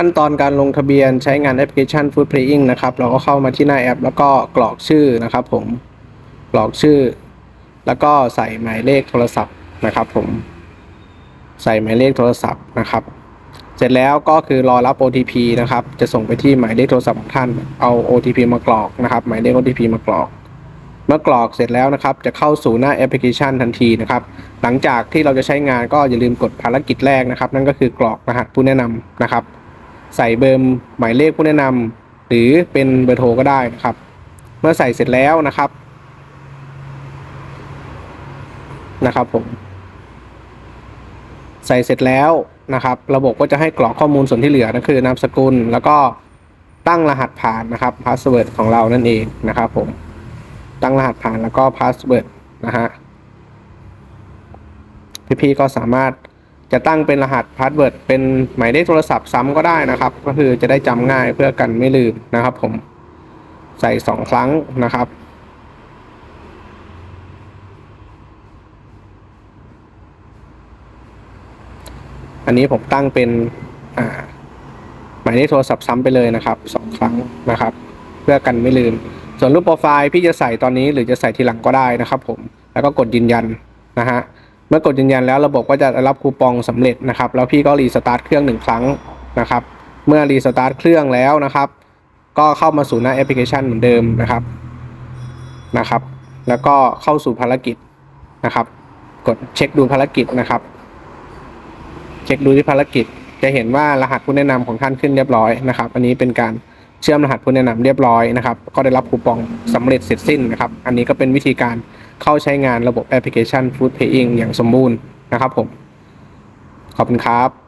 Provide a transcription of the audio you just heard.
ขั้นตอนการลงทะเบียนใช้งานแอปพลิเคชัน Food Playing นะครับ เราก็เข้ามาที่หน้าแอป แล้วก็กรอกชื่อนะครับผม กรอกชื่อ แล้วก็ใส่หมายเลขโทรศัพท์นะครับผม ใส่หมายเลขโทรศัพท์นะครับ เสร็จแล้วก็คือรอรับ OTP นะครับ จะส่งไปที่หมายเลขโทรศัพท์ของท่าน เอา OTP มากรอกนะครับ หมายเลข OTP มากรอกเมื่อกรอกเสร็จแล้วนะครับ จะเข้าสู่หน้าแอปพลิเคชันทันทีนะครับ หลังจากที่เราจะใช้งานก็อย่าลืมกดภารกิจแรกนะครับ นั่นก็คือกรอกรหัสผู้แนะนำนะครับ ใส่เบอร์หมายเลขผู้แนะนำหรือเป็นเบอร์โทรก็ได้นะครับ เมื่อใส่เสร็จแล้วนะครับ นะครับผม ใส่เสร็จแล้วนะครับ ระบบก็จะให้กรอกข้อมูลส่วนที่เหลือนั่นคือนามสกุล แล้วก็ตั้งรหัสผ่านนะครับพาสเวิร์ดของเรานั่นเองนะครับผมตั้งรหัสผ่านแล้วก็พาสเวิร์ดนะฮะพี่ๆก็สามารถ จะตั้งเป็นรหัสพาสเวิร์ดเป็นหมายเลขโทรศัพท์ซ้ำก็ได้นะครับ ก็คือจะได้จำง่ายเพื่อกันไม่ลืมนะครับผมใส่สองครั้งนะครับ อันนี้ผมตั้งเป็นหมายเลขโทรศัพท์ซ้ำไปเลยนะครับสองครั้งนะครับ เพื่อกันไม่ลืม ส่วนรูปโปรไฟล์พี่จะใส่ตอนนี้หรือจะใส่ทีหลังก็ได้นะครับผมแล้วก็กดยืนยันนะฮะ เมื่อกดยืนยันแล้วระบบก็จะรับคูปองสำเร็จนะครับ แล้วพี่ก็รีสตาร์ทเครื่องหนึ่งครั้งนะครับ เมื่อรีสตาร์ทเครื่องแล้วนะครับ ก็เข้ามาสู่หน้าแอปพลิเคชันเหมือนเดิมนะครับนะครับ แล้วก็เข้าสู่ภารกิจนะครับ กดเช็คดูภารกิจนะครับ เช็คดูที่ภารกิจ จะเห็นว่ารหัสผู้แนะนำของท่านขึ้นเรียบร้อยนะครับ อันนี้เป็นการเชื่อมรหัสผู้แนะนำเรียบร้อยนะครับ ก็ได้รับคูปองสำเร็จเสร็จสิ้นนะครับ อันนี้ก็เป็นวิธีการ เข้าใช้งานระบบแอปพลิเคชัน Food Paying อย่างสมบูรณ์นะครับผม ขอบคุณครับ